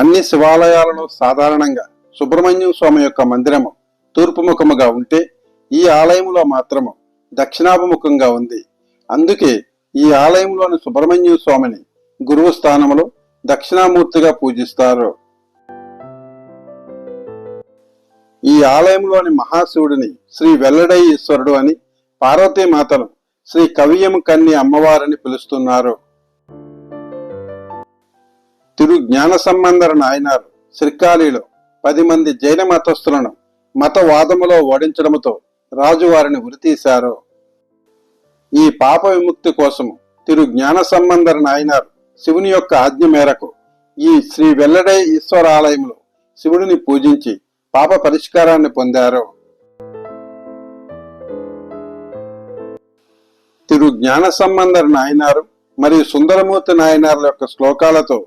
అన్ని శివాలయాలలో సాధారణంగా సుబ్రహ్మణ్యం స్వామి యొక్క మందిరము తూర్పు ముఖముగా ఉంటే ఈ ఆలయంలో మాత్రము దక్షిణాభిముఖంగా ఉంది. అందుకే ఈ ఆలయంలోని సుబ్రహ్మణ్యం స్వామిని గురువు స్థానములో దక్షిణామూర్తిగా పూజిస్తారు. ఈ ఆలయంలోని మహాశివుడిని శ్రీ వెల్లడై ఈశ్వరుడు అని పార్వతీమాతను శ్రీ కవియం కన్ని అమ్మవారని పిలుస్తున్నారు. తిరు జ్ఞాన సంబంధర నాయనారు శ్రీకాళిలో పది మంది జైన మతస్థులను మతవాదములో ఓడించడముతో రాజు వారిని ఉరితీశారు ఈ పాప విముక్తి కోసము తిరు జ్ఞాన సంబంధర నాయనారు శివుని యొక్క ఆజ్ఞ మేరకు ఈ శ్రీ వెల్లడై ఈశ్వర ఆలయంలో శివుడిని పూజించి పాప పరిష్కారాన్ని పొందారు. తిరు జ్ఞాన సంబంధర నాయనారు మరియు సుందరమూర్తి నాయనార్ల యొక్క శ్లోకాలతో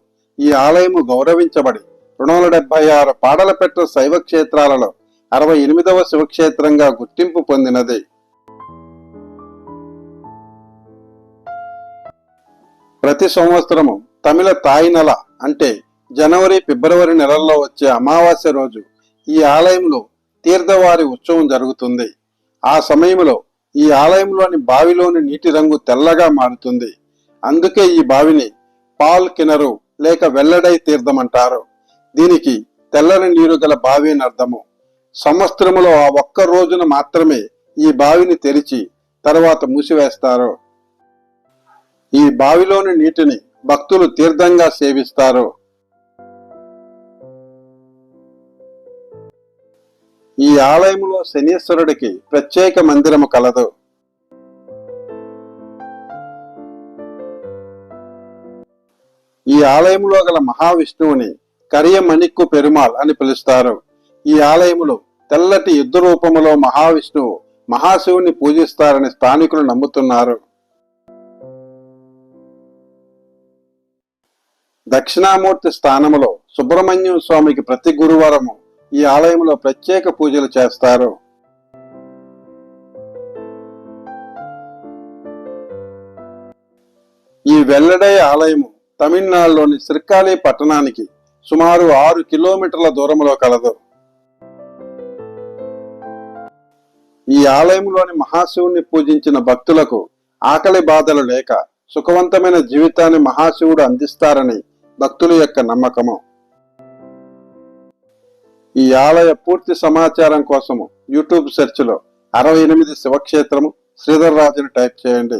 ఈ ఆలయము గౌరవించబడి రెండు వందల డెబ్బై ఆరు పాడల పెట్ట శైవ క్షేత్రాలలో అరవై ఎనిమిదవ శివక్షేత్రంగా గుర్తింపు పొందినది. ప్రతి సంవత్సరము తమిళ తాయి నెల అంటే జనవరి ఫిబ్రవరి నెలల్లో వచ్చే అమావాస్య రోజు ఈ ఆలయంలో తీర్థవారి ఉత్సవం జరుగుతుంది. ఆ సమయంలో ఈ ఆలయంలోని బావిలోని నీటి రంగు తెల్లగా మారుతుంది. అందుకే ఈ బావిని పాల్ కినరు లేక వెల్లడై తీర్థం అంటారు దీనికి తెల్లని నీరు గల బావి అని అర్థము. సంవత్సరములో ఆ ఒక్క రోజున మాత్రమే ఈ బావిని తెరిచి తర్వాత మూసివేస్తారు. ఈ బావిలోని నీటిని భక్తులు తీర్థంగా సేవిస్తారు. ఈ ఆలయంలో శనీశ్వరుడికి ప్రత్యేక మందిరము కలదు. ఈ ఆలయంలో గల మహావిష్ణువుని కరియమణిక్కు పెరుమాళ్ అని పిలుస్తారు. ఈ ఆలయములో తెల్లటి యుద్ధ రూపములో మహావిష్ణువు మహాశివుని పూజిస్తారని స్థానికులు నమ్ముతున్నారు. దక్షిణామూర్తి స్థానములో సుబ్రహ్మణ్యం స్వామికి ప్రతి గురువారము ఈ ఆలయంలో ప్రత్యేక పూజలు చేస్తారు. ఈ వెల్లడై ఆలయము తమిళనాడులోని శ్రీకాళి పట్టణానికి సుమారు ఆరు కిలోమీటర్ల దూరంలో కలదు. ఈ ఆలయంలోని మహాశివుణ్ణి పూజించిన భక్తులకు ఆకలి బాధలు లేక సుఖవంతమైన జీవితాన్ని మహాశివుడు అందిస్తారని భక్తుల యొక్క నమ్మకము. ఈ ఆలయ పూర్తి సమాచారం కోసము యూట్యూబ్ సెర్చ్లో అరవై ఎనిమిది శివక్షేత్రము శ్రీధర్ రాజుని టైప్ చేయండి.